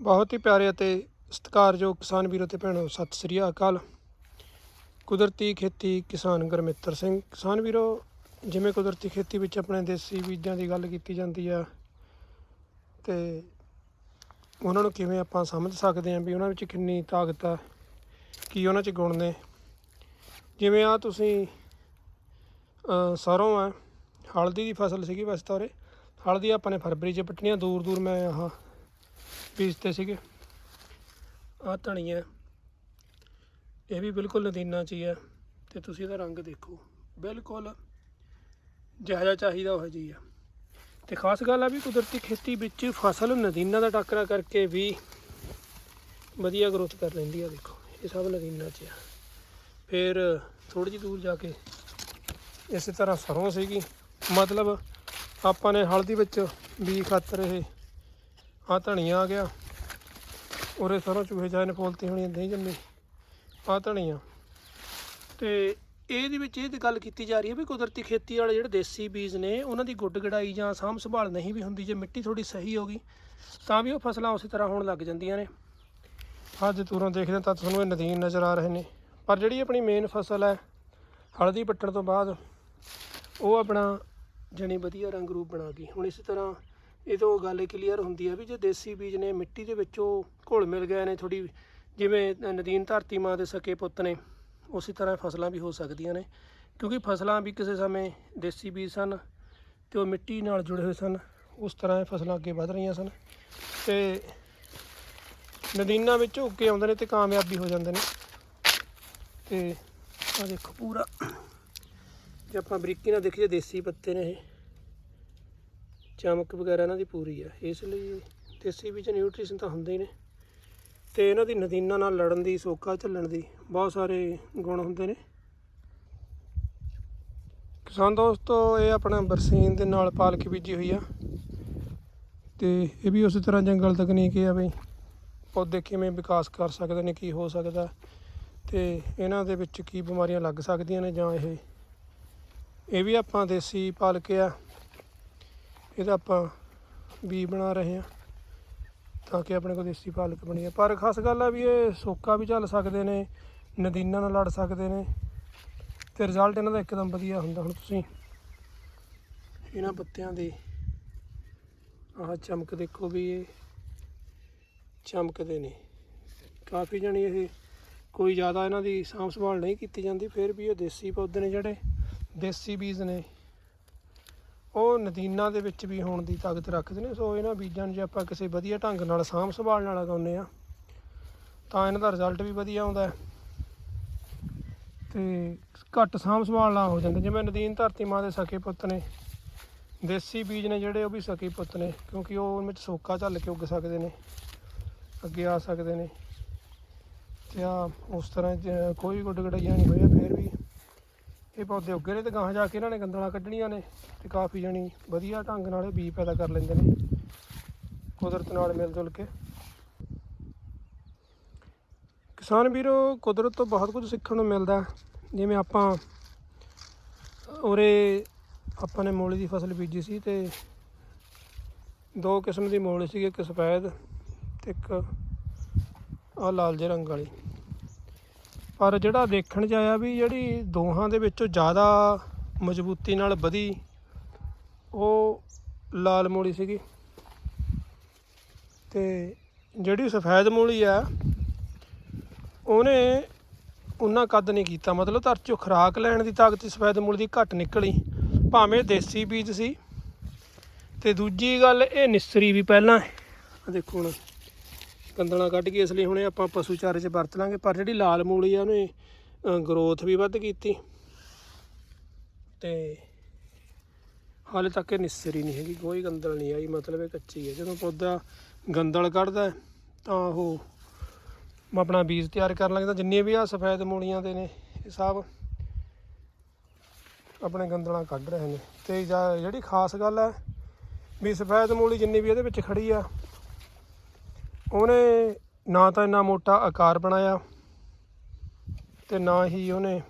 ਬਹੁਤ ਹੀ ਪਿਆਰੇ ਅਤੇ ਸਤਿਕਾਰਯੋਗ ਕਿਸਾਨ ਵੀਰੋ ਤੇ ਭੈਣੋ ਸਤਿ ਸ੍ਰੀ ਅਕਾਲ। ਕੁਦਰਤੀ ਖੇਤੀ ਕਿਸਾਨ ਗੁਰਮਿੱਤਰ ਸਿੰਘ। ਕਿਸਾਨ ਵੀਰੋ ਜਿਵੇਂ ਕੁਦਰਤੀ ਖੇਤੀ ਵਿੱਚ ਆਪਣੇ ਦੇਸੀ ਬੀਜਾਂ ਦੀ ਗੱਲ ਕੀਤੀ ਜਾਂਦੀ ਆ ਤੇ ਉਹਨਾਂ ਨੂੰ ਕਿਵੇਂ ਆਪਾਂ ਸਮਝ ਸਕਦੇ ਹਾਂ ਵੀ ਉਹਨਾਂ ਵਿੱਚ ਕਿੰਨੀ ਤਾਕਤ ਆ ਕੀ ਉਹਨਾਂ 'ਚ ਗੁਣ ਨੇ। ਜਿਵੇਂ ਆ ਤੁਸੀਂ ਅ, ਸਰੋਂ ਆ ਹਲਦੀ ਦੀ ਫਸਲ ਸੀਗੀ ਵੈਸੇ ਤਾਂ ਹਲਦੀ ਆਪਾਂ ਨੇ ਫਰਵਰੀ 'ਚ ਪੱਟਣੀਆਂ ਦੂਰ ਦੂਰ ਮੈਂ ਆਹ ਬੀਜਤੇ ਸੀਗੇ। ਆ ਧਨੀਆ, ਇਹ ਵੀ ਬਿਲਕੁਲ ਨਦੀਨਾ ਚ ਹੀ ਹੈ ਤੇ ਤੁਸੀਂ ਇਹਦਾ ਰੰਗ ਦੇਖੋ। ਬਿਲਕੁਲ ਜਿਹਾ ਚਾਹੀਦਾ ਉਹ ਜੀ ਆ। ਤੇ ਖਾਸ ਗੱਲ ਆ ਵੀ ਕੁਦਰਤੀ ਖੇਤੀ ਵਿੱਚ ਫਸਲ ਨਦੀਨਾ ਦਾ ਟੱਕਰਾ ਕਰਕੇ ਵੀ ਵਧੀਆ ਗਰੋਥ ਕਰ ਲੈਂਦੀ ਆ, ਦੇਖੋ। ਇਹ ਸਭ ਨਦੀਨਾ ਚ ਆ। ਫਿਰ ਥੋੜੀ ਜਿਹੀ ਦੂਰ ਜਾ ਕੇ ਇਸੇ ਤਰ੍ਹਾਂ ਸਰੋਂ ਸੀਗੀ। ਮਤਲਬ ਆਪਾਂ ਨੇ ਹਲਦੀ ਵਿੱਚ ਬੀਜ ਖਾਤਰ ਇਹ ਆ ਧਨੀਆ ਆ ਗਿਆ। ਉਰੇ ਸਰੋਂ ਚੂਹੇ ਜਾਏ ਨੇ ਫੋਲਤੀ ਹੋਣੀ ਨਹੀਂ ਜੰਮੀ। ਆ ਧਨੀਆ। ਤੇ ਇਹਦੇ ਵਿੱਚ ਇਹ ਗੱਲ ਕੀਤੀ ਜਾ ਰਹੀ ਹੈ ਵੀ ਕੁਦਰਤੀ ਖੇਤੀ ਵਾਲੇ ਜਿਹੜੇ ਦੇਸੀ ਬੀਜ ਨੇ, ਉਹਨਾਂ ਦੀ ਗੁੱਡ ਗੜਾਈ ਜਾਂ ਸਾਂਭ ਸੰਭਾਲ ਨਹੀਂ ਵੀ ਹੁੰਦੀ, ਜੇ ਮਿੱਟੀ ਥੋੜੀ ਸਹੀ ਹੋ ਗਈ, ਤਾਂ ਵੀ ਉਹ ਫਸਲਾਂ ਉਸੇ ਤਰ੍ਹਾਂ ਹੋਣ ਲੱਗ ਜਾਂਦੀਆਂ ਨੇ। ਅੱਜ ਤੁਰੋਂ ਦੇਖਦੇ ਹਾਂ ਤਾਂ ਤੁਹਾਨੂੰ ਇਹ ਨਦੀਨ ਨਜ਼ਰ ਆ ਰਹੇ ਨੇ। ਪਰ ਜਿਹੜੀ ਆਪਣੀ ਮੇਨ ਫਸਲ ਹੈ, ਹਲਦੀ ਪੱਟਣ ਤੋਂ ਬਾਅਦ, ਉਹ ਆਪਣਾ ਜਣੀ ਵਧੀਆ ਰੰਗ ਰੂਪ ਬਣਾ ਗਈ। ਹੁਣ ਇਸ ਤਰ੍ਹਾਂ ਇਹ ਤੋਂ ਗੱਲ ਕਲੀਅਰ ਹੁੰਦੀ ਹੈ ਵੀ ਜੇ ਦੇਸੀ ਬੀਜ ਨੇ ਮਿੱਟੀ ਦੇ ਵਿੱਚੋਂ ਘੁਲ ਮਿਲ ਗਏ ਨੇ ਥੋੜੀ ਜਿਵੇਂ ਨਦੀਨ ਧਰਤੀ ਮਾਂ ਦੇ ਸਕੇ ਪੁੱਤ ਨੇ, ਉਸੇ ਤਰ੍ਹਾਂ ਫਸਲਾਂ ਵੀ ਹੋ ਸਕਦੀਆਂ ਨੇ। ਕਿਉਂਕਿ ਫਸਲਾਂ ਵੀ ਕਿਸੇ ਸਮੇਂ ਦੇਸੀ ਬੀਜ ਸਨ ਤੇ ਉਹ ਮਿੱਟੀ ਨਾਲ ਜੁੜੇ ਹੋਏ ਸਨ, ਉਸ ਤਰ੍ਹਾਂ ਇਹ ਫਸਲਾਂ ਅੱਗੇ ਵਧ ਰਹੀਆਂ ਸਨ ਤੇ ਨਦੀਨਾਂ ਵਿੱਚ ਉੱਗੇ ਆਉਂਦੇ ਨੇ ਤੇ ਕਾਮਯਾਬ ਵੀ ਹੋ ਜਾਂਦੇ ਨੇ। ਤੇ ਆ ਦੇਖੋ ਪੂਰਾ, ਜੇ ਆਪਾਂ ਬਰੀਕੀ ਨਾਲ ਦੇਖੀਏ, ਦੇਸੀ ਪੱਤੇ ਨੇ ਇਹ। ਚਮਕ ਵਗੈਰਾ ਇਹਨਾਂ ਦੀ ਪੂਰੀ ਹੈ ਇਸ ਲਈ ਦੇਸੀ ਵਿੱਚ ਨਿਊਟ੍ਰੀਸ਼ਨ ਤਾਂ ਹੁੰਦੇ ਹੀ ਨੇ। ਤੇ ਇਹਨਾਂ ਦੀ ਨਦੀਨਾਂ ਨਾਲ ਲੜਨ ਦੀ, ਸੋਕਾ ਝੱਲਣ ਦੀ ਬਹੁਤ ਸਾਰੇ ਗੁਣ ਹੁੰਦੇ ਨੇ। ਕਿਸਾਨ ਦੋਸਤੋ, ਇਹ ਆਪਣਾ ਬਰਸੀਨ ਦੇ ਨਾਲ ਪਾਲਕ ਬੀਜੀ ਹੋਈ ਆ। ਤੇ ਇਹ ਵੀ ਉਸੇ ਤਰ੍ਹਾਂ ਜੰਗਲ ਤਕਨੀਕ ਆ ਬਈ, ਪੌਦੇ ਕਿਵੇਂ ਵਿਕਾਸ ਕਰ ਸਕਦੇ ਨੇ, ਕੀ ਹੋ ਸਕਦਾ। ਤੇ ਇਹਨਾਂ ਦੇ ਵਿੱਚ ਕੀ ਬਿਮਾਰੀਆਂ ਲੱਗ ਸਕਦੀਆਂ ਨੇ ਜਾਂ ਇਹ ਇਹ ਵੀ ਆਪਾਂ ਦੇਸੀ ਪਾਲਕ ਆ। ਇਹਦਾ ਆਪਾਂ ਬੀ ਬਣਾ ਰਹੇ ਹਾਂ ਤਾਂ ਕਿ ਆਪਣੇ ਕੋਲ ਦੇਸੀ ਪਾਲਕ ਬਣੀ ਹੈ। ਪਰ ਖਾਸ ਗੱਲ ਆ ਵੀ ਇਹ ਸੋਕਾ ਵੀ ਚੱਲ ਸਕਦੇ ਨੇ, ਨਦੀਨਾਂ ਨਾਲ ਲੜ ਸਕਦੇ ਨੇ ਤੇ ਰਿਜ਼ਲਟ ਇਹਨਾਂ ਦਾ ਇੱਕਦਮ ਵਧੀਆ ਹੁੰਦਾ। ਹੁਣ ਤੁਸੀਂ ਇਹਨਾਂ ਪੱਤਿਆਂ ਦੇ ਆਹ ਚਮਕ ਦੇਖੋ ਵੀ ਇਹ ਚਮਕਦੇ ਨੇ। ਕਾਫੀ ਜਣੀ ਇਹ ਕੋਈ ਜ਼ਿਆਦਾ ਇਹਨਾਂ ਦੀ ਸਾਂਭ ਸੰਭਾਲ ਨਹੀਂ ਕੀਤੀ ਜਾਂਦੀ, ਫਿਰ ਵੀ ਇਹ ਦੇਸੀ ਪੌਦੇ ਨੇ ਜਿਹੜੇ, ਦੇਸੀ ਬੀਜ ਨੇ। ਉਹ ਨਦੀਨਾਂ ਦੇ ਵਿੱਚ ਵੀ ਹੋਣ ਦੀ ਤਾਕਤ ਰੱਖਦੇ ਨੇ, ਸੋ ਇਹਨਾਂ ਬੀਜਾਂ ਨੂੰ ਜੇ ਆਪਾਂ ਕਿਸੇ ਵਧੀਆ ਢੰਗ ਨਾਲ ਸਾਂਭ ਸੰਭਾਲ ਨਾਲ ਲਗਾਉਂਦੇ ਆ ਤਾਂ ਇਹਨਾਂ ਦਾ ਰਿਜ਼ਲਟ ਵੀ ਵਧੀਆ ਆਉਂਦਾ ਹੈ। ਤੇ ਘੱਟ ਸਾਂਭ ਸੰਭਾਲ ਨਾਲ ਹੋ ਜਾਂਦੇ, ਜਿਵੇਂ ਨਦੀਨ ਧਰਤੀ ਮਾਂ ਦੇ ਸਕੇ ਪੁੱਤ ਨੇ, ਦੇਸੀ ਬੀਜ ਨੇ ਜਿਹੜੇ ਉਹ ਵੀ ਸਕੇ ਪੁੱਤ ਨੇ, ਕਿਉਂਕਿ ਉਹ ਉਹਨਾਂ ਵਿੱਚ ਸੋਕਾ ਝੱਲ ਕੇ ਉੱਗ ਸਕਦੇ ਨੇ, ਅੱਗੇ ਆ ਸਕਦੇ ਨੇ, ਤੇ ਆ ਉਸ ਤਰ੍ਹਾਂ ਕੋਈ ਗੁੱਡ ਗੜਾਈਆਂ ਨਹੀਂ ਹੋਇਆ, ਫਿਰ ਵੀ ਇਹ ਪੌਦੇ ਉੱਗੇ ਨੇ ਤੇ ਗਾਹਾਂ ਜਾ ਕੇ ਇਹਨਾਂ ਨੇ ਗੰਦਲਾਂ ਕੱਢਣੀਆਂ ਨੇ ਤੇ ਕਾਫੀ ਜਣੀ ਵਧੀਆ ਢੰਗ ਨਾਲ ਇਹ ਬੀਜ ਪੈਦਾ ਕਰ ਲੈਂਦੇ ਨੇ, ਕੁਦਰਤ ਨਾਲ ਮਿਲ ਜੁਲ ਕੇ। ਕਿਸਾਨ ਵੀਰੋ, ਕੁਦਰਤ ਤੋਂ ਬਹੁਤ ਕੁਝ ਸਿੱਖਣ ਨੂੰ ਮਿਲਦਾ ਜਿਵੇਂ ਆਪਾਂ, ਉਰੇ ਆਪਾਂ ਨੇ ਮੂਲੀ ਦੀ ਫਸਲ ਬੀਜੀ ਸੀ ਤੇ ਦੋ ਕਿਸਮ ਦੀ ਮੂਲੀ ਸੀ ਇੱਕ ਸਫੈਦ ਤੇ ਇੱਕ ਆ ਲਾਲ ਜੇ ਰੰਗ ਵਾਲੀ। ਪਰ ਜਿਹੜਾ ਦੇਖਣ ਚ ਆਇਆ ਵੀ ਜਿਹੜੀ ਦੋਹਾਂ ਦੇ ਵਿੱਚੋਂ ਜ਼ਿਆਦਾ ਮਜ਼ਬੂਤੀ ਨਾਲ ਵਧੀ, ਉਹ ਲਾਲ ਮੂਲੀ ਸੀਗੀ। ਤੇ ਜਿਹੜੀ ਸਫੈਦ ਮੂਲੀ ਆ, ਉਹਨੇ ਉਹਨਾਂ ਕੱਦ ਨਹੀਂ ਕੀਤਾ। ਮਤਲਬ ਧਰਤੀ ਚੋਂ ਖੁਰਾਕ ਲੈਣ ਦੀ ਤਾਕਤ ਸਫੈਦ ਮੂਲੀ ਦੀ ਘੱਟ ਨਿਕਲੀ। ਭਾਵੇਂ ਦੇਸੀ ਬੀਜ ਸੀ। ਤੇ ਦੂਜੀ ਗੱਲ ਇਹ ਨਿਸਰੀ ਵੀ ਪਹਿਲਾਂ। ਦੇਖੋ ਹੁਣ। ਕੰਦਲਾਂ ਕੱਢ ਕੇ ਇਸ ਲਈ ਹੁਣੇ ਆਪਾਂ ਪਸ਼ੂ ਚਾਰੇ 'ਚ ਵਰਤ ਲਾਂਗੇ, ਪਰ ਜਿਹੜੀ ਲਾਲ ਮੂਲੀ ਆ ਉਹਨੇ ਗਰੋਥ ਵੀ ਵੱਧ ਕੀਤੀ। ਤੇ ਹਾਲੇ ਤੱਕ ਇਹ ਨਿਸਰੀ ਨਹੀਂ ਹੈਗੀ, ਕੋਈ ਗੰਦਲ ਨਹੀਂ ਆਈ, ਮਤਲਬ ਇਹ ਕੱਚੀ ਹੈ ਜਦੋਂ ਪੌਦਾ ਗੰਦਲ ਕੱਢਦਾ ਤਾਂ ਉਹ ਆਪਣਾ ਬੀਜ ਤਿਆਰ ਕਰਨ ਲੱਗਦਾ। ਜਿੰਨੀਆਂ ਵੀ ਆ ਸਫੈਦ ਮੂਲੀਆਂ ਦੇ ਨੇ, ਇਹ ਸਭ ਆਪਣੇ ਗੰਦਲਾਂ ਕੱਢ ਰਹੇ ਨੇ। ਤੇ ਜਾ- ਜਿਹੜੀ ਖਾਸ ਗੱਲ ਹੈ, ਵੀ ਸਫੈਦ ਮੂਲੀ ਜਿੰਨੀ ਵੀ ਇਹਦੇ ਵਿੱਚ ਖੜੀ ਆ ਉਹਨੇ ਨਾ ਤਾਂ ਇੰਨਾ ਮੋਟਾ ਆਕਾਰ ਬਣਾਇਆ ਤੇ ਨਾ ਹੀ ਉਹਨੇ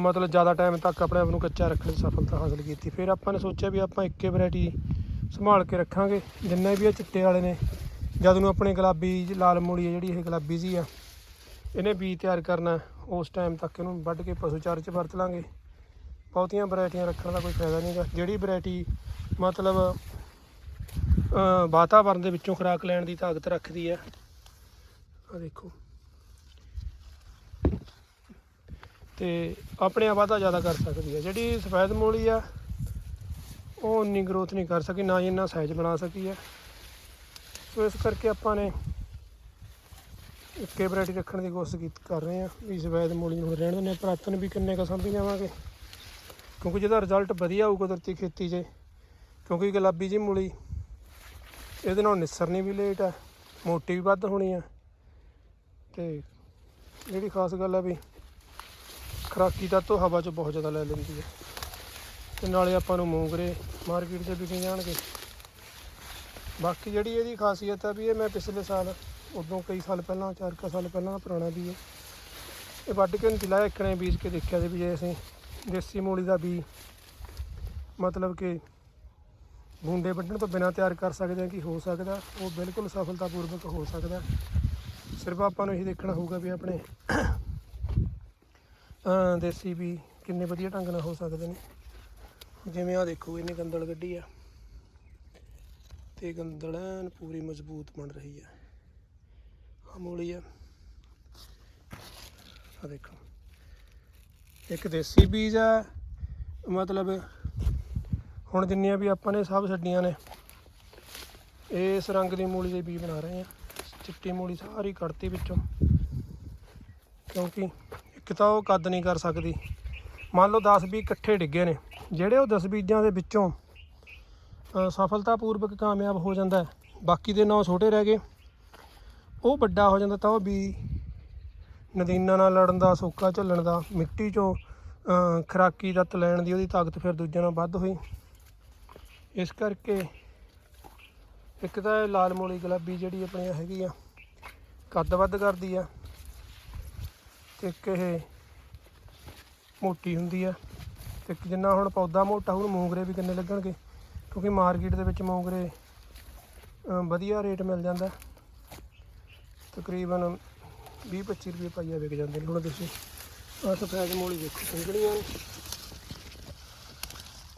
ਮਤਲਬ ਜ਼ਿਆਦਾ ਟਾਈਮ ਤੱਕ ਆਪਣੇ ਆਪ ਨੂੰ ਕੱਚਾ ਰੱਖਣ ਦੀ ਸਫਲਤਾ ਹਾਸਲ ਕੀਤੀ। ਫਿਰ ਆਪਾਂ ਨੇ ਸੋਚਿਆ ਵੀ ਆਪਾਂ ਇੱਕੇ ਵੈਰਾਈਟੀ ਸੰਭਾਲ ਕੇ ਰੱਖਾਂਗੇ। ਜਿੰਨੇ ਵੀ ਇਹ ਚਿੱਟੇ ਵਾਲੇ ਨੇ, ਜਦ ਨੂੰ ਆਪਣੇ ਗੁਲਾਬੀ, ਲਾਲ ਮੂਲੀ ਜਿਹੜੀ ਇਹ ਗੁਲਾਬੀ ਜੀ ਆ, ਇਹਨੇ ਬੀਜ ਤਿਆਰ ਕਰਨਾ ਉਸ ਟਾਈਮ ਤੱਕ ਇਹਨੂੰ ਵੱਢ ਕੇ ਪਸ਼ੂ ਚਾਰੇ 'ਚ ਵਰਤ ਲਾਂਗੇ। ਬਹੁਤੀਆਂ ਵੈਰਾਈਟੀਆਂ ਰੱਖਣ ਦਾ ਕੋਈ ਫਾਇਦਾ ਨਹੀਂਗਾ ਜਿਹੜੀ ਵੈਰਾਈਟੀ ਮਤਲਬ ਅ, ਵਾਤਾਵਰਨ ਦੇ ਵਿੱਚੋਂ ਖੁਰਾਕ ਲੈਣ ਦੀ ਤਾਕਤ ਰੱਖਦੀ ਹੈ। ਆ ਦੇਖੋ। ਤੇ ਆਪਣੇ ਆਪ ਵਾਧਾ ਜ਼ਿਆਦਾ ਕਰ ਸਕਦੀ ਹੈ। ਜਿਹੜੀ ਸਫੈਦ ਮੂਲੀ ਆ ਉਹ ਉਨੀ ਗਰੋਥ ਨਹੀਂ ਕਰ ਸਕੀ ਨਾ ਹੀ ਇੰਨਾ ਸਾਈਜ਼ ਬਣਾ ਸਕੀ ਹੈ। ਸੋ ਇਸ ਕਰਕੇ ਆਪਾਂ ਨੇ ਇੱਕੇ ਵੈਰਾਈਟੀ ਰੱਖਣ ਦੀ ਕੋਸ਼ਿਸ਼ ਕੀਤੀ ਕਰ ਰਹੇ ਹਾਂ ਵੀ ਸਫੈਦ ਮੂਲੀ ਨੂੰ ਰਹਿਣ ਦਿੰਦੇ ਹਾਂ। ਪੁਰਾਤਨ ਵੀ ਕਿੰਨੇ ਕੁ ਸਾਂਭੀ ਜਾਵਾਂਗੇ। ਕਿਉਂਕਿ ਜਿਹਦਾ ਰਿਜ਼ਲਟ ਵਧੀਆ ਹੋਊ ਕੁਦਰਤੀ ਖੇਤੀ 'ਚ ਕਿਉਂਕਿ ਗੁਲਾਬੀ ਜੀ ਮੂਲੀ ਇਹਦੇ ਨਾਲ ਨਿਸਰਨੀ ਵੀ ਲੇਟ ਆ, ਮੋਟੀ ਵੀ ਵੱਧ ਹੋਣੀ ਆ। ਤੇ ਜਿਹੜੀ ਖਾਸ ਗੱਲ ਆ ਵੀ ਖਰਾਕੀ ਤੱਤੋਂ ਹਵਾ 'ਚ ਬਹੁਤ ਜ਼ਿਆਦਾ ਲੈ ਲੈਂਦੀ ਹੈ ਤੇ ਨਾਲੇ ਆਪਾਂ ਨੂੰ ਮੂੰਗਰੇ ਮਾਰਕੀਟ 'ਚ ਵਿਕੇ ਜਾਣਗੇ। ਬਾਕੀ ਜਿਹੜੀ ਇਹਦੀ ਖਾਸੀਅਤ ਆ ਵੀ ਇਹ ਮੈਂ ਪਿਛਲੇ ਸਾਲ, ਉਦੋਂ ਕਈ ਸਾਲ ਪਹਿਲਾਂ, ਚਾਰ ਕੁ ਸਾਲ ਪਹਿਲਾਂ ਪੁਰਾਣਾ ਵੀ ਹੈ ਇਹ ਵੱਢ ਕੇ ਨਹੀਂ ਲਾਇਆ ਇੱਕਣੇ ਬੀਜ ਕੇ ਦੇਖਿਆ ਸੀ ਵੀ ਜੇ ਅਸੀਂ ਦੇਸੀ ਮੂਲੀ ਦਾ ਬੀ ਮਤਲਬ ਕਿ ਗੁੰਡੇ ਵੱਢਣ ਤੋਂ ਬਿਨਾਂ ਤਿਆਰ ਕਰ ਸਕਦੇ ਹਾਂ ਕਿ ਹੋ ਸਕਦਾ, ਉਹ ਬਿਲਕੁਲ ਸਫਲਤਾਪੂਰਵਕ ਹੋ ਸਕਦਾ। ਸਿਰਫ ਆਪਾਂ ਨੂੰ ਇਹ ਦੇਖਣਾ ਹੋਊਗਾ ਵੀ ਆਪਣੇ ਦੇਸੀ ਵੀ ਕਿੰਨੇ ਵਧੀਆ ਢੰਗ ਨਾਲ ਹੋ ਸਕਦੇ ਨੇ। ਜਿਵੇਂ ਆ ਦੇਖੋ, ਇਹਨੇ ਗੰਦਲ ਗੱਡੀ ਆ। ਤੇ ਗੰਦਲ ਐਨ ਪੂਰੀ ਮਜ਼ਬੂਤ ਬਣ ਰਹੀ ਆ। ਆ ਆ। ਆ ਦੇਖੋ। ਇੱਕ ਦੇਸੀ ਬੀਜ ਆ, ਮਤਲਬ ਹੁਣ ਜਿੰਨੀਆਂ ਵੀ ਆਪਾਂ ਨੇ ਸਭ ਛੱਡੀਆਂ ਨੇ। ਇਸ ਰੰਗ ਦੀ ਮੂਲੀ ਦੇ ਬੀ ਬਣਾ ਰਹੇ ਆ ਚਿੱਟੀ ਮੂਲੀ ਸਾਰੀ ਕੱਢਤੀ ਵਿੱਚੋਂ। ਕਿਉਂਕਿ ਇੱਕ ਤਾਂ ਉਹ ਕੱਦ ਨਹੀਂ ਕਰ ਸਕਦੀ। ਮੰਨ ਲਓ 10 ਬੀ ਇਕੱਠੇ ਡਿੱਗੇ ਨੇ। ਜਿਹੜੇ ਉਹ 10 ਬੀਜਾਂ ਦੇ ਵਿੱਚੋਂ ਅ, ਸਫਲਤਾਪੂਰਵਕ ਕਾਮਯਾਬ ਹੋ ਜਾਂਦਾ ਬਾਕੀ ਦੇ 9 ਛੋਟੇ ਰਹਿ ਗਏ। ਉਹ ਵੱਡਾ ਹੋ ਜਾਂਦਾ ਤਾਂ ਉਹ ਬੀ ਨਦੀਨਾਂ ਨਾਲ ਲੜਨ ਦਾ ਸੋਕਾ ਝੱਲਣ ਦਾ ਮਿੱਟੀ ਚੋਂ ਅ, ਖੁਰਾਕੀ ਤੱਤ ਲੈਣ ਦੀ ਉਹਦੀ ਤਾਕਤ ਫਿਰ ਦੂਜਿਆਂ ਨਾਲ ਵੱਧ ਹੋਈ। ਇਸ ਕਰਕੇ ਇੱਕ ਤਾਂ ਇਹ ਲਾਲ ਮੋਲੀ ਗੁਲਾਬੀ ਜਿਹੜੀ ਆਪਣੀ ਹੈਗੀ ਆ, ਕੱਦ ਵੱਧ ਕਰਦੀ ਆ ਤੇ ਇੱਕ ਇਹ ਮੋਟੀ ਹੁੰਦੀ ਆ ਤੇ ਜਿੰਨਾ ਹੁਣ ਪੌਦਾ ਮੋਟਾ ਹੁਣ ਮੂੰਗਰੇ ਵੀ ਕਿੰਨੇ ਲੱਗਣਗੇ, ਕਿਉਂਕਿ ਮਾਰਕੀਟ ਦੇ ਵਿੱਚ ਮੂੰਗਰੇ ਵਧੀਆ ਰੇਟ ਮਿਲ ਜਾਂਦਾ। ਤਕਰੀਬਨ 20 25 ਰੁਪਏ ਪਾਈਆ ਵਿਕ ਜਾਂਦੇ ਨੇ ਹੁਣ ਤੁਸੀਂ। ਆਹ ਸਫੈਦ ਮੂਲੀ ਦੇਖੋ ਸੰਗਣੀਆਂ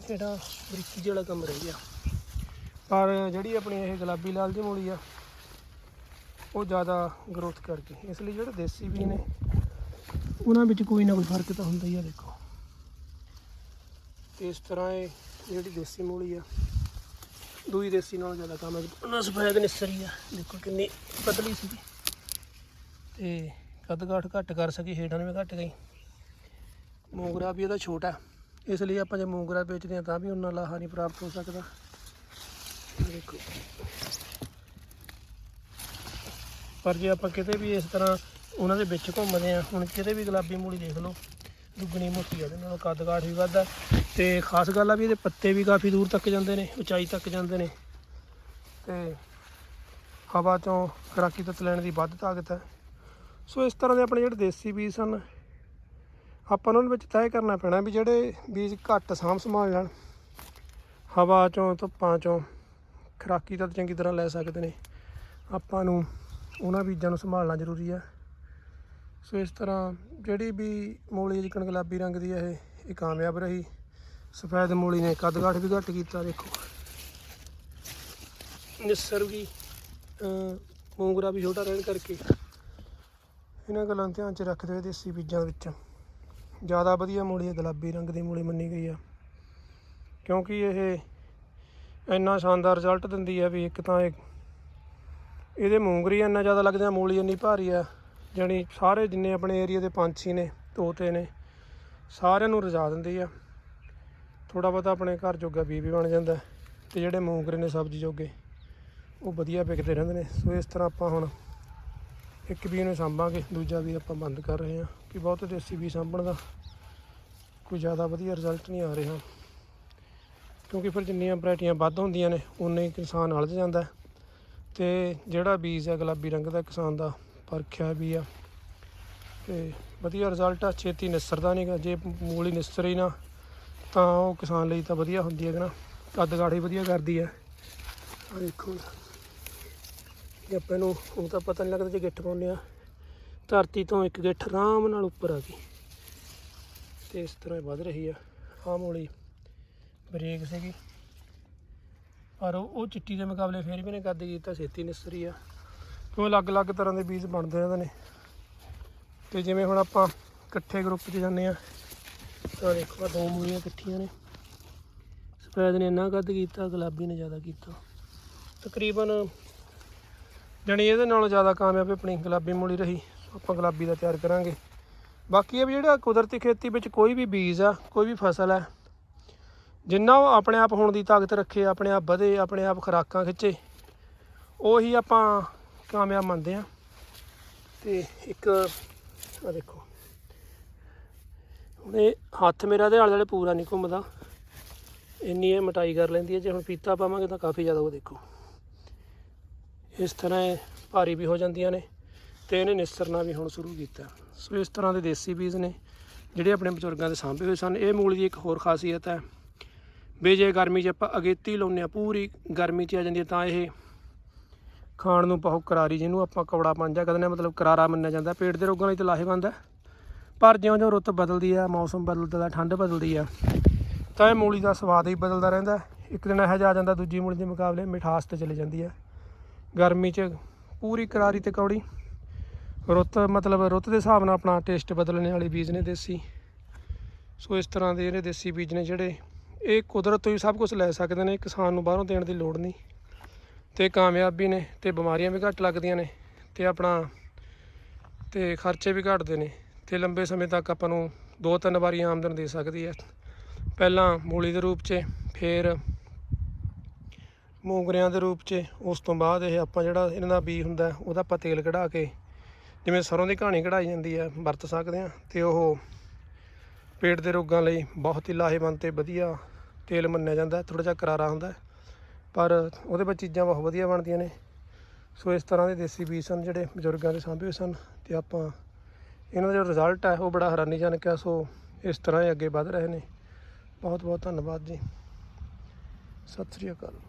ਜਿਹੜਾ ਬਰੀਕੀ ਜਿਹੜਾ ਕੰਮ ਰਹਿ ਗਿਆ। ਪਰ ਜਿਹੜੀ ਆਪਣੀ ਇਹ ਗੁਲਾਬੀ ਲਾਲ ਦੀ ਮੂਲੀ ਆ, ਉਹ ਜ਼ਿਆਦਾ ਗਰੋਥ ਕਰਕੇ। ਇਸ ਲਈ ਜਿਹੜੇ ਦੇਸੀ ਵੀ ਨੇ, ਉਹਨਾਂ ਵਿੱਚ ਕੋਈ ਨਾ ਕੋਈ ਫ਼ਰਕ ਤਾਂ ਹੁੰਦਾ ਹੀ ਆ, ਦੇਖੋ। ਤੇ ਇਸ ਤਰ੍ਹਾਂ ਇਹ ਜਿਹੜੀ ਦੇਸੀ ਮੂਲੀ ਆ, ਦੂਈ ਦੇਸੀ ਨਾਲੋਂ ਜ਼ਿਆਦਾ ਕੰਮ ਹੈ ਉਹਨਾਂ ਸਫੈਦ ਨਿਸਰੀ ਆ। ਦੇਖੋ ਕਿੰਨੀ ਪਤਲੀ ਸੀ। ਤੇ ਕੱਦ ਘੱਟ ਕਰ ਸਕੀ, ਹੇਠਾਂ ਨੂੰ ਵੀ ਘੱਟ ਗਈ। ਮੋਗਰਾ ਵੀ ਇਹਦਾ ਛੋਟਾ। ਇਸ ਲਈ ਆਪਾਂ ਜੇ ਮੂੰਗਰਾ ਵੇਚਦੇ ਹਾਂ ਤਾਂ ਵੀ ਉਹਨਾਂ ਲਾਹਾ ਨਹੀਂ ਪ੍ਰਾਪਤ ਹੋ ਸਕਦਾ। ਦੇਖੋ। ਪਰ ਜੇ ਆਪਾਂ ਕਿਤੇ ਵੀ ਇਸ ਤਰ੍ਹਾਂ ਉਹਨਾਂ ਦੇ ਵਿੱਚ ਘੁੰਮਦੇ ਆ ਹੁਣ ਕਿਤੇ ਵੀ ਗੁਲਾਬੀ ਮੂਲੀ ਦੇਖ ਲਓ, ਦੁੱਗਣੀ ਮੋਟੀ ਆ, ਉਹਦੇ ਨਾਲੋਂ ਕੱਦ ਕਾਠ ਵੀ ਵੱਧਦਾ ਤੇ ਖਾਸ ਗੱਲ ਆ ਵੀ ਇਹਦੇ ਪੱਤੇ ਵੀ ਕਾਫੀ ਦੂਰ ਤੱਕ ਜਾਂਦੇ ਨੇ, ਉਚਾਈ ਤੱਕ ਜਾਂਦੇ ਨੇ। ਤੇ ਹਵਾ ਚੋਂ ਖੁਰਾਕੀ ਤੱਤ ਲੈਣ ਦੀ ਵੱਧ ਤਾਕਤ ਹੈ। ਸੋ ਇਸ ਤਰ੍ਹਾਂ ਦੇ ਆਪਣੇ ਜਿਹੜੇ ਦੇਸੀ ਬੀਜ ਸਨ ਆਪਾਂ ਨੂੰ ਉਹਨਾਂ ਵਿੱਚ ਤੈਅ ਕਰਨਾ ਪੈਣਾ ਵੀ ਜਿਹੜੇ ਬੀਜ ਘੱਟ ਸਾਂਭ ਸੰਭਾਲ ਲੈਣ ਹਵਾ ਚੋਂ ਧੁੱਪਾਂ ਚੋਂ ਖੁਰਾਕੀ ਤਾਂ ਚੰਗੀ ਤਰ੍ਹਾਂ ਲੈ ਸਕਦੇ ਨੇ। ਆਪਾਂ ਨੂੰ ਉਹਨਾਂ ਬੀਜਾਂ ਨੂੰ ਸੰਭਾਲਣਾ ਜ਼ਰੂਰੀ ਹੈ ਸੋ ਇਸ ਤਰ੍ਹਾਂ ਜਿਹੜੀ ਵੀ ਮੂਲੀ ਜਿਕਣ ਗੁਲਾਬੀ ਰੰਗ ਦੀ ਇਹ ਇਹ ਕਾਮਯਾਬ ਰਹੀ। ਸਫੈਦ ਮੂਲੀ ਨੇ ਕੱਦ ਕਾਠ ਵੀ ਘੱਟ ਕੀਤਾ ਦੇਖੋ। ਨਿਸਰ ਵੀ ਅਹ, ਮੂੰਗਰਾ ਵੀ ਛੋਟਾ ਰਹਿਣ ਕਰਕੇ ਇਹਨਾਂ ਗੱਲਾਂ ਨੂੰ ਧਿਆਨ 'ਚ ਰੱਖਦੇ ਹੋਏ ਦੇਸੀ ਬੀਜਾਂ ਵਿੱਚ। ਜ਼ਿਆਦਾ ਵਧੀਆ ਮੂਲੀ ਗੁਲਾਬੀ ਰੰਗ ਦੀ ਮੂਲੀ ਮੰਨੀ ਗਈ ਆ। ਕਿਉਂਕਿ ਇਹ ਇੰਨਾ ਸ਼ਾਨਦਾਰ ਰਿਜ਼ਲਟ ਦਿੰਦੀ ਆ ਵੀ ਇੱਕ ਤਾਂ ਇਹ ਇਹਦੇ ਮੂੰਗਰੀ ਇੰਨਾ ਜ਼ਿਆਦਾ ਲੱਗਦੇ ਆ, ਮੂਲੀ ਇੰਨੀ ਭਾਰੀ ਆ, ਜਾਣੀ ਸਾਰੇ ਜਿੰਨੇ ਆਪਣੇ ਏਰੀਆ ਦੇ ਪੰਛੀ ਨੇ, ਤੋਤੇ ਨੇ, ਸਾਰਿਆਂ ਨੂੰ ਰਜਾ ਦਿੰਦੀ ਆ। ਥੋੜਾ ਬਹੁਤਾ ਆਪਣੇ ਘਰ ਜੋਗਾ ਬੀ ਵੀ ਬਣ ਜਾਂਦਾ ਤੇ ਜਿਹੜੇ ਮੂੰਗਰੇ ਨੇ ਸਬਜ਼ੀ ਜੋਗੇ, ਉਹ ਵਧੀਆ ਵਿਕਦੇ ਰਹਿੰਦੇ ਨੇ। ਸੋ ਇਸ ਤਰ੍ਹਾਂ ਆਪਾਂ ਹੁਣ ਇੱਕ ਵੀ ਨੂੰ ਸਾਂਭਾਂਗੇ, ਦੂਜਾ ਵੀ ਆਪਾਂ ਬੰਦ ਕਰ ਰਹੇ ਹਾਂ ਕਿ ਬਹੁਤ ਦੇਸੀ ਵੀ ਸਾਂਭਣ ਦਾ ਕੋਈ ਜ਼ਿਆਦਾ ਵਧੀਆ ਰਿਜ਼ਲਟ ਨਹੀਂ ਆ ਰਿਹਾ। ਕਿਉਂਕਿ ਫਿਰ ਜਿੰਨੀਆਂ ਵੈਰਾਈਟੀਆਂ ਵੱਧ ਹੁੰਦੀਆਂ ਨੇ ਉਨੇ ਹੀ ਕਿਸਾਨ ਅਲਝ ਜਾਂਦਾ ਹੈ। ਤੇ ਜਿਹੜਾ ਬੀਜ ਹੈ, ਗੁਲਾਬੀ ਰੰਗ ਦਾ ਕਿਸਾਨ ਦਾ, ਪਰਖਿਆ ਵੀ ਆ। ਤੇ ਵਧੀਆ ਰਿਜ਼ਲਟ ਆ, ਛੇਤੀ ਨਿਸਰਦਾ ਨਹੀਂਗਾ ਜੇ ਮੂਲੀ ਨਿਸਰ ਹੀ ਨਾ, ਤਾਂ ਉਹ ਕਿਸਾਨ ਲਈ ਤਾਂ ਵਧੀਆ ਹੁੰਦੀ ਹੈ ਕਿ ਨਾ। ਕੱਦ ਗਾੜੀ ਵਧੀਆ ਕਰਦੀ ਹੈ। ਆ ਦੇਖੋ। ਜੇ ਆਪਾਂ ਨੂੰ ਹੁਣ ਤਾਂ ਪਤਾ ਨਹੀਂ ਲੱਗਦਾ ਜੇ ਗਿੱਠ ਪਾਉਂਦੇ ਆ। ਧਰਤੀ ਤੋਂ ਇੱਕ ਗਿੱਠ ਆਰਾਮ ਨਾਲ ਉੱਪਰ ਆ ਗਈ। ਤੇ ਇਸ ਤਰ੍ਹਾਂ ਵੱਧ ਰਹੀ ਆ। ਆਹ ਮੂਲੀ ਬਰੀਕ ਸੀਗੀ। ਪਰ ਉਹ ਚਿੱਟੀ ਦੇ ਮੁਕਾਬਲੇ ਫੇਰ ਵੀ ਨੇ ਕੱਦ ਕੀਤਾ, ਛੇਤੀ ਨਿਸਰੀ ਆ। ਕਿਉਂ ਅਲੱਗ-ਅਲੱਗ ਤਰ੍ਹਾਂ ਦੇ ਬੀਜ ਬਣਦੇ ਰਹਿੰਦੇ ਨੇ। ਤੇ ਜਿਵੇਂ ਹੁਣ ਆਪਾਂ ਇਕੱਠੇ ਗਰੁੱਪ 'ਚ ਜਾਂਦੇ ਆ, ਤਾਂ ਦੇਖੋ ਆਹ ਦੋ ਮੂਲੀਆਂ ਇਕੱਠੀਆਂ ਨੇ। ਸਫੈਦ ਨੇ ਇੰਨਾ ਕੱਦ ਕੀਤਾ, ਗੁਲਾਬੀ ਨੇ ਜ਼ਿਆਦਾ ਕੀਤਾ। ਤਕਰੀਬਨ ਜਾਣੀ ਇਹਦੇ ਨਾਲੋਂ ਜ਼ਿਆਦਾ ਕਾਮਯਾਬ ਆਪਣੀ ਗੁਲਾਬੀ ਮੂਲੀ ਰਹੀ, ਆਪਾਂ ਗੁਲਾਬੀ ਦਾ ਤਿਆਰ ਕਰਾਂਗੇ। ਬਾਕੀ ਇਹ ਵੀ ਜਿਹੜਾ ਕੁਦਰਤੀ ਖੇਤੀ ਵਿੱਚ ਕੋਈ ਵੀ ਬੀਜ ਆ, ਕੋਈ ਵੀ ਫਸਲ ਹੈ ਜਿੰਨਾ ਉਹ ਆਪਣੇ ਆਪ ਹੋਣ ਦੀ ਤਾਕਤ ਰੱਖੇ, ਆਪਣੇ ਆਪ ਵਧੇ, ਆਪਣੇ ਆਪ ਖੁਰਾਕਾਂ ਖਿੱਚੇ, ਉਹੀ ਆਪਾਂ ਕਾਮਯਾਬ ਮੰਨਦੇ ਆ। ਤੇ ਇੱਕ ਆ ਦੇਖੋ, ਹੁਣ ਇਹ ਹੱਥ ਮੇਰਾ ਦੇ ਆਲੇ ਦੁਆਲੇ ਪੂਰਾ ਨਹੀਂ ਘੁੰਮਦਾ। ਇੰਨੀ ਇਹ ਮਟਾਈ ਕਰ ਲੈਂਦੀ ਹੈ, ਜੇ ਹੁਣ ਪੀਤਾ ਪਾਵਾਂਗੇ ਤਾਂ ਕਾਫੀ ਜ਼ਿਆਦਾ ਉਹ ਦੇਖੋ। ਇਸ ਤਰ੍ਹਾਂ ਇਹ ਭਾਰੀ ਵੀ ਹੋ ਜਾਂਦੀਆਂ ਨੇ ਤੇ ਇਹਨੇ ਨਿਸਰਨਾ ਵੀ ਹੁਣ ਸ਼ੁਰੂ ਕੀਤਾ। ਸੋ ਇਸ ਤਰ੍ਹਾਂ ਦੇ ਦੇਸੀ ਬੀਜ ਨੇ ਜਿਹੜੇ ਆਪਣੇ ਬਜ਼ੁਰਗਾਂ ਦੇ ਸਾਂਭੇ ਹੋਏ ਸਨ। ਇਹ ਮੂਲੀ ਦੀ ਇੱਕ ਹੋਰ ਖਾਸੀਅਤ ਹੈ ਵੀ ਜੇ ਗਰਮੀ 'ਚ ਆਪਾਂ ਅਗੇਤੀ ਲਾਉਂਦੇ ਹਾਂ, ਪੂਰੀ ਗਰਮੀ 'ਚ ਆ ਜਾਂਦੀ ਹੈ ਤਾਂ ਇਹ ਖਾਣ ਨੂੰ ਬਹੁਤ ਕਰਾਰੀ ਜਿਹਨੂੰ ਆਪਾਂ ਕੌੜਾ ਪੰਜਾ ਕਹਿੰਦੇ ਨੇ, ਮਤਲਬ ਕਰਾਰਾ ਮੰਨਿਆ ਜਾਂਦਾ। ਪੇਟ ਦੇ ਰੋਗਾਂ ਲਈ ਤਾਂ ਲਾਹੇਵੰਦ ਹੈ। ਪਰ ਜਿਉਂ-ਜਿਉਂ ਰੁੱਤ ਬਦਲਦੀ ਆ, ਮੌਸਮ ਬਦਲਦਾ ਠੰਡ ਬਦਲਦੀ ਆ, ਤਾਂ ਇਹ ਮੂਲੀ ਦਾ ਸਵਾਦ ਹੀ ਬਦਲਦਾ ਰਹਿੰਦਾ। ਇੱਕ ਦਿਨ ਇਹੋ ਜਿਹਾ ਆ ਜਾਂਦਾ, ਦੂਜੀ ਮੂਲੀ ਦੇ ਮੁਕਾਬਲੇ ਮਿਠਾਸ ਤੇ ਚਲੀ ਜਾਂਦੀ ਹੈ ਗਰਮੀ 'ਚ ਪੂਰੀ ਕਰਾਰੀ ਤੇ ਕੌੜੀ। ਰੁੱਤ ਮਤਲਬ ਰੁੱਤ ਦੇ ਹਿਸਾਬ ਨਾਲ ਆਪਣਾ ਟੇਸਟ ਬਦਲਣੇ ਵਾਲੇ ਬੀਜ ਨੇ ਦੇਸੀ। ਸੋ ਇਸ ਤਰ੍ਹਾਂ ਦੇ ਜਿਹੜੇ ਦੇਸੀ ਬੀਜ ਨੇ ਜਿਹੜੇ, ਇਹ ਕੁਦਰਤ ਤੋਂ ਹੀ ਸਭ ਕੁਝ ਲੈ ਸਕਦੇ ਨੇ, ਕਿਸਾਨ ਨੂੰ ਬਾਹਰੋਂ ਦੇਣ ਦੀ ਲੋੜ ਨਹੀਂ। ਤੇ ਕਾਮਯਾਬ ਵੀ ਨੇ ਤੇ ਬਿਮਾਰੀਆਂ ਵੀ ਘੱਟ ਲੱਗਦੀਆਂ ਨੇ ਤੇ ਆਪਣਾ ਤੇ ਖਰਚੇ ਵੀ ਘਟਦੇ ਨੇ ਤੇ ਲੰਬੇ ਸਮੇਂ ਤੱਕ ਆਪਾਂ ਨੂੰ ਦੋ ਤਿੰਨ ਵਾਰੀ ਆਮਦਨ ਦੇ ਸਕਦੀ ਹੈ। ਪਹਿਲਾਂ ਮੂਲੀ ਦੇ ਰੂਪ 'ਚ, ਫਿਰ ਮੋਗਰਿਆਂ ਦੇ ਰੂਪ 'ਚ ਉਸ ਤੋਂ ਬਾਅਦ ਇਹ ਆਪਾਂ ਜਿਹੜਾ ਇਹਨਾਂ ਦਾ ਬੀ ਹੁੰਦਾ, ਉਹਦਾ ਆਪਾਂ ਤੇਲ ਕਢਾ ਕੇ ਜਿਵੇਂ ਸਰੋਂ ਦੀ ਕਹਾਣੀ ਕਢਾਈ ਜਾਂਦੀ ਹੈ, ਵਰਤ ਸਕਦੇ ਆ ਤੇ ਉਹ ਪੇਟ ਦੇ ਰੋਗਾਂ ਲਈ ਬਹੁਤ ਹੀ ਲਾਹੇਵੰਦ ਤੇ ਵਧੀਆ ਤੇਲ ਮੰਨਿਆ ਜਾਂਦਾ ਥੋੜਾ ਜਿਹਾ ਕਰਾਰਾ ਹੁੰਦਾ ਪਰ ਉਹਦੇ ਵਿੱਚ ਚੀਜ਼ਾਂ ਬਹੁਤ ਵਧੀਆ ਬਣਦੀਆਂ ਨੇ। ਸੋ ਇਸ ਤਰ੍ਹਾਂ ਦੇ ਦੇਸੀ ਬੀਜ ਸਨ ਜਿਹੜੇ ਬਜ਼ੁਰਗਾਂ ਦੇ ਸਾਂਭੇ ਹੋਏ ਸਨ ਤੇ ਆਪਾਂ ਇਹਨਾਂ ਦਾ ਜੋ ਰਿਜ਼ਲਟ ਹੈ, ਉਹ ਬੜਾ ਹੈਰਾਨੀਜਨਕ ਹੈ। ਸੋ ਇਸ ਤਰ੍ਹਾਂ ਹੀ ਅੱਗੇ ਵਧ ਰਹੇ ਨੇ। ਬਹੁਤ ਬਹੁਤ ਧੰਨਵਾਦ ਜੀ। ਸਤਿ ਸ੍ਰੀ ਅਕਾਲ।